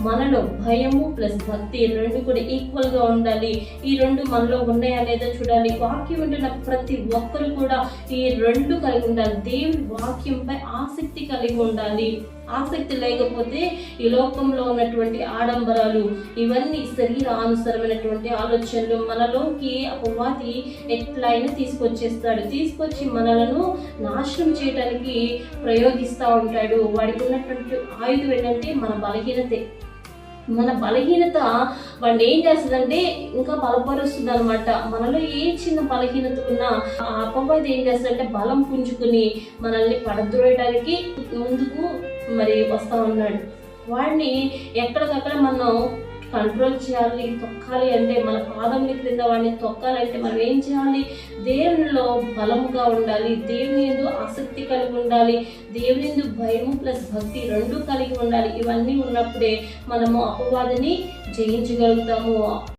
మనలో భయము ప్లస్ భక్తి రెండు కూడా ఈక్వల్గా ఉండాలి. ఈ రెండు మనలో ఉన్నాయా లేదా చూడాలి. వాక్యం ఉంటున్న ప్రతి ఒక్కరు కూడా ఈ రెండు కలిగి ఉండాలి. దేవుని వాక్యంపై ఆసక్తి కలిగి ఉండాలి. ఆసక్తి లేకపోతే ఈ లోకంలో ఉన్నటువంటి ఆడంబరాలు ఇవన్నీ శరీరానుసరమైనటువంటి ఆలోచనలు మనలోకి అపవాది ఎట్లయినా తీసుకొచ్చేస్తాడు. తీసుకొచ్చి మనలను నాశనం చేయడానికి ప్రయోగిస్తూ ఉంటాడు. వాడికి ఉన్నటువంటి ఆయుధం ఏంటంటే మన బలహీనతే. మన బలహీనత వాడిని ఏం చేస్తుందంటే ఇంకా బలపరుస్తుంది అనమాట మనలో ఏ చిన్న బలహీనత ఉన్నా ఆ అపవాది ఏం చేస్తుందంటే బలం పుంజుకుని మనల్ని పడద్రోయడానికి ముందుకు మరి వస్తూ ఉన్నాడు. వాడిని ఎక్కడికక్కడ మనం కంట్రోల్ చేయాలి తొక్కాలి అంటే మన పాదముల క్రింద వాడిని తొక్కాలంటే మనం ఏం చేయాలి? దేవునిలో బలముగా ఉండాలి దేవుని ఎందు ఆసక్తి కలిగి ఉండాలి దేవుని ఎందు భయము ప్లస్ భక్తి రెండు కలిగి ఉండాలి. ఇవన్నీ ఉన్నప్పుడే మనము అపవాదిని జయించగలుగుతాము.